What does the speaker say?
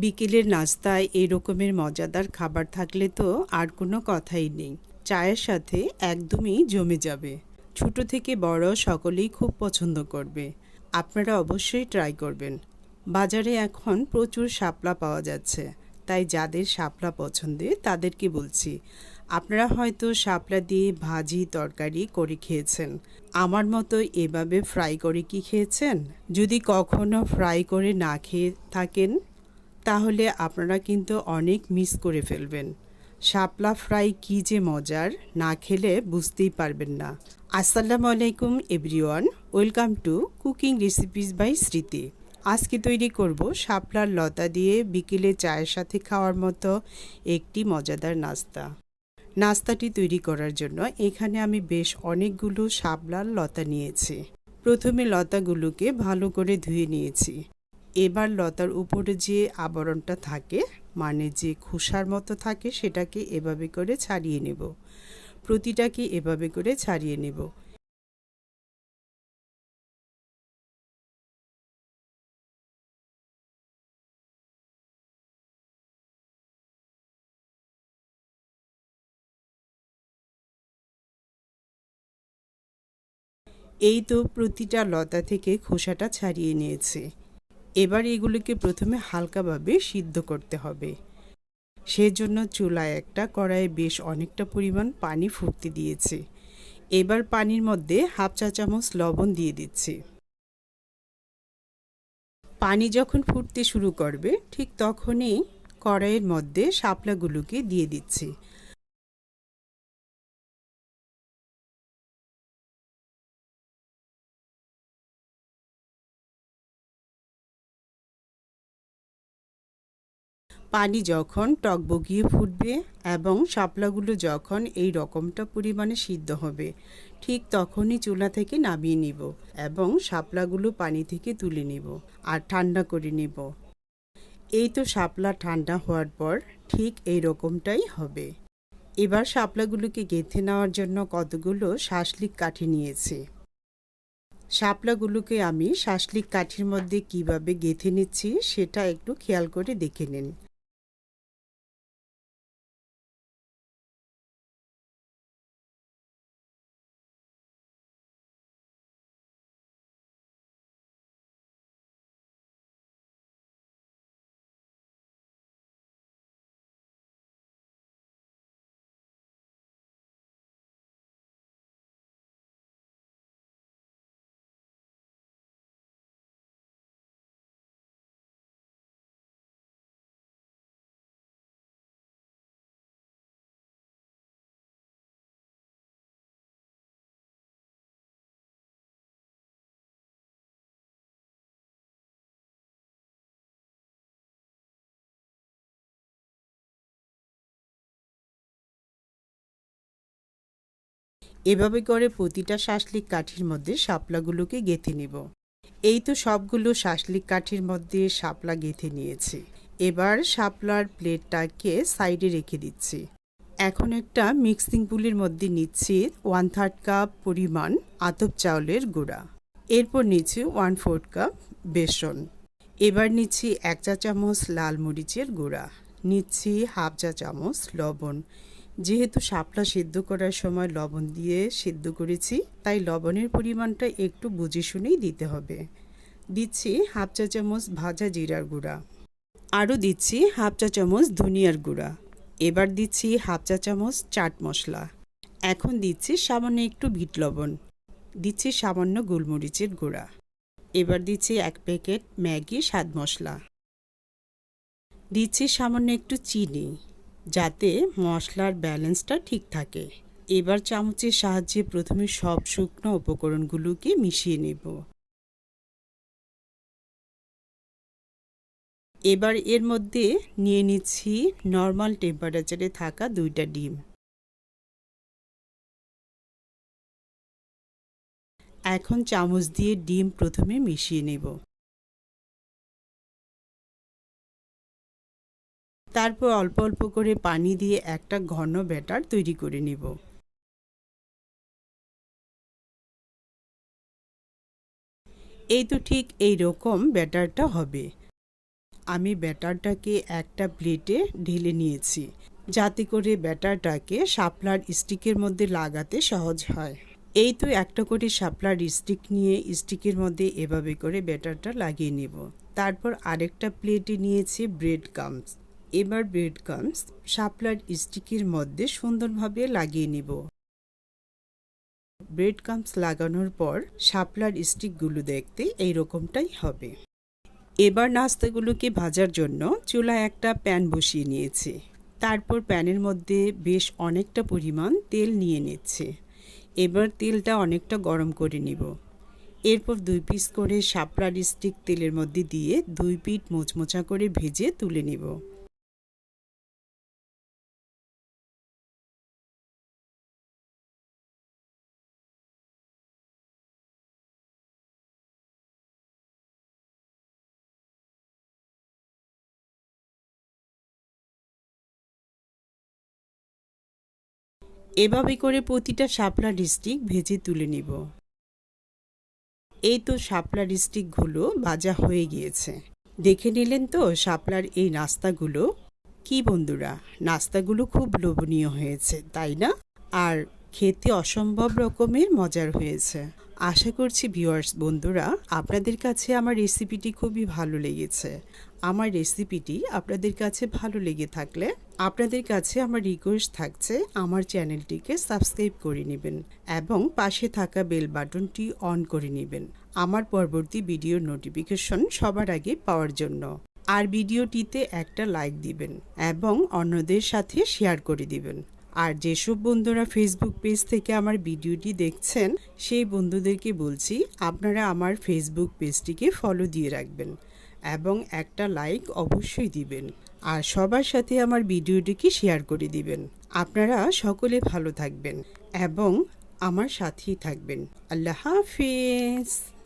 বিকেলের নাস্তায় এই রকমের মজাদার খাবার থাকলে তো আর কোনো কথাই নেই। চায়ের সাথে একদমই জমে যাবে। ছোট থেকে বড় সকলেই খুব পছন্দ করবে। আপনারা অবশ্যই ট্রাই করবেন। বাজারে এখন প্রচুর শাপলা পাওয়া যাচ্ছে। তাই যাদের শাপলা পছন্দের তাদেরকে বলছি, আপনারা হয়তো শাপলা দিয়ে ভাজি তরকারি করে খেয়েছেন। আমার মতো এভাবে ফ্রাই করে কি খেয়েছেন? যদি কখনো ফ্রাই করে না খেয়ে থাকেন তাহলে আপনারা কিন্তু অনেক মিস করে ফেলবেন। শাপলা ফ্রাই কি যে মজার, না খেলে বুঝতেই পারবেন না। আসসালামু আলাইকুম everyone, welcome to cooking recipes by Smriti. আজকে তৈরি করব শাপলার লতা দিয়ে বিকেলে চায়ের সাথে খাওয়ার মতো একটি মজাদার নাস্তা। নাস্তাটি তৈরি করার জন্য এখানে আমি বেশ অনেকগুলো শাপলার লতা নিয়েছি। প্রথমে লতাগুলোকে ভালো করে ধুয়ে নিয়েছি। এবার লতার উপরে যে আবরণটা থাকে মানে যে খোসার মতো থাকে, সেটাকে এভাবে করে ছাড়িয়ে নেব। প্রতিটাকে এভাবে করে ছাড়িয়ে নেব। এই তো প্রতিটা লতা থেকে খোসাটা ছাড়িয়ে নিয়েছি। এবার এগুলোকে প্রথমে হালকাভাবে সিদ্ধ করতে হবে। সেজন্য চুলায় একটা কড়াইয়ে বেশ অনেকটা পরিমাণ পানি ফুটতে দিয়েছি। এবার পানির মধ্যে হাফ চা চামচ লবণ দিয়ে দিচ্ছি। পানি যখন ফুটতে শুরু করবে, ঠিক তখনই কড়াইয়ের মধ্যে শাপলাগুলোকে দিয়ে দিচ্ছি। পানি যখন টকবগিয়ে ফুটবে এবং শাপলাগুলো যখন এই রকমটা পরিমাণে সিদ্ধ হবে, ঠিক তখনই চুলা থেকে নামিয়ে নিব এবং শাপলাগুলো পানি থেকে তুলে নিব আর ঠান্ডা করে নিব। এই তো শাপলা ঠান্ডা হওয়ার পর ঠিক এই রকমটাই হবে। এবার শাপলাগুলোকে গেঁথে নেওয়ার জন্য কতগুলো শাসলিক কাঠি নিয়েছি। শাপলাগুলোকে আমি শাসলিক কাঠির মধ্যে কীভাবে গেঁথে নিচ্ছি সেটা একটু খেয়াল করে দেখে নিন। এভাবে করে প্রতিটা শাসলিক কাঠির মধ্যে শাপলাগুলোকে গেঁথে নিব। এই তো সবগুলো শাসলিক কাঠির মধ্যে শাপলা গেঁথে নিয়েছি। এবার শাপলার প্লেটটাকে সাইডে রেখে দিচ্ছি। এখন একটা মিক্সিং পুলির মধ্যে নিচ্ছি ওয়ান থার্ড কাপ পরিমাণ আতপ চাউলের গুঁড়া। এরপর নিচ্ছি ওয়ান ফোর্থ কাপ বেসন। এবার নিচ্ছি এক চা চামচ লাল মরিচের গুঁড়া। নিচ্ছি হাফ চা চামচ লবণ। যেহেতু শাপলা সিদ্ধ করার সময় লবণ দিয়ে সিদ্ধ করেছি, তাই লবণের পরিমাণটা একটু বুঝে শুনেই দিতে হবে। দিচ্ছি হাফ চা চামচ ভাজা জিরার গুঁড়া। আরও দিচ্ছি হাফ চা চামচ ধনিয়ার গুঁড়া। এবার দিচ্ছি হাফ চা চামচ চাট মশলা। এখন দিচ্ছি সামান্য একটু বিট লবণ। দিচ্ছি সামান্য গোলমরিচের গুঁড়া। এবার দিচ্ছি এক প্যাকেট ম্যাগি স্বাদ মশলা। দিচ্ছি সামান্য একটু চিনি। যাতে মশলার ব্যালেন্সটা ঠিক থাকে। এবার চামচের সাহায্যে প্রথমে সব শুকনো উপকরণগুলোকে মিশিয়ে নেব। এবার এর মধ্যে নিয়ে নিচ্ছি নর্মাল টেম্পারেচারে থাকা দুইটা ডিম। এখন চামচ দিয়ে ডিম প্রথমে মিশিয়ে নেব। তারপর অল্প অল্প করে পানি দিয়ে একটা ঘন ব্যাটার তৈরি করে নেব। এই তো ঠিক এই রকম ব্যাটারটা হবে। আমি ব্যাটারটাকে একটা প্লেটে ঢেলে নিয়েছি, যাতে করে ব্যাটারটাকে শাপলার স্টিকের মধ্যে লাগাতে সহজ হয়। এই তো একটা করে শাপলার স্টিক নিয়ে স্টিকের মধ্যে এভাবে করে ব্যাটারটা লাগিয়ে নেব। তারপর আরেকটা প্লেটে নিয়েছি ব্রেড কামস এবার ব্রেড কামস শাপলার স্টিকের মধ্যে সুন্দরভাবে লাগিয়ে নেব। ব্রেড কামস লাগানোর পর শাপলার স্টিকগুলো দেখতে এই রকমটাই হবে। এবার নাস্তাগুলোকে ভাজার জন্য চুলায় একটা প্যান বসিয়ে নিয়েছি। তারপর প্যানের মধ্যে বেশ অনেকটা পরিমাণ তেল নিয়ে নিচ্ছে। এবার তেলটা অনেকটা গরম করে নিব। এরপর দুই পিস করে শাপলার স্টিক তেলের মধ্যে দিয়ে দুই পিঠ মোচমোচা করে ভেজে তুলে নিব। এভাবে করে প্রতিটা শাপলা ডিস্ট্রিক্ট ভেজে তুলে নিব। এই তো শাপলা ডিস্ট্রিক্টগুলো ভাজা হয়ে গিয়েছে। দেখে নিলেন তো শাপলার এই নাস্তাগুলো? কি বন্ধুরা, নাস্তাগুলো খুব লোভনীয় হয়েছে, তাই না? আর খেতে অসম্ভব রকমের মজার হয়েছে। আশা করছি ভিউয়ার্স বন্ধুরা, আপনাদের কাছে আমার রেসিপিটি খুবই ভালো লেগেছে। আমার রেসিপিটি আপনাদের কাছে ভালো লেগে থাকলে, আপনাদের কাছে আমার রিকোয়েস্ট থাকছে আমার চ্যানেলটিকে সাবস্ক্রাইব করে নেবেন এবং পাশে থাকা বেল বাটনটি অন করে নেবেন। আমার পরবর্তী ভিডিওর নোটিফিকেশন সবার আগে পাওয়ার জন্য। আর ভিডিওটিতে একটা লাইক দিবেন এবং অন্যদের সাথে শেয়ার করে দিবেন। আর যেসব বন্ধুরা ফেসবুক পেজ থেকে আমার ভিডিওটি দেখছেন, সেই বন্ধুদেরকে বলছি, আপনারা আমার ফেসবুক পেজটিকে ফলো দিয়ে রাখবেন এবং একটা লাইক অবশ্যই দিবেন আর সবার সাথে আমার ভিডিওটিকে শেয়ার করে দিবেন। আপনারা সকলে ভালো থাকবেন এবং আমার সাথেই থাকবেন। আল্লাহ হাফিজ।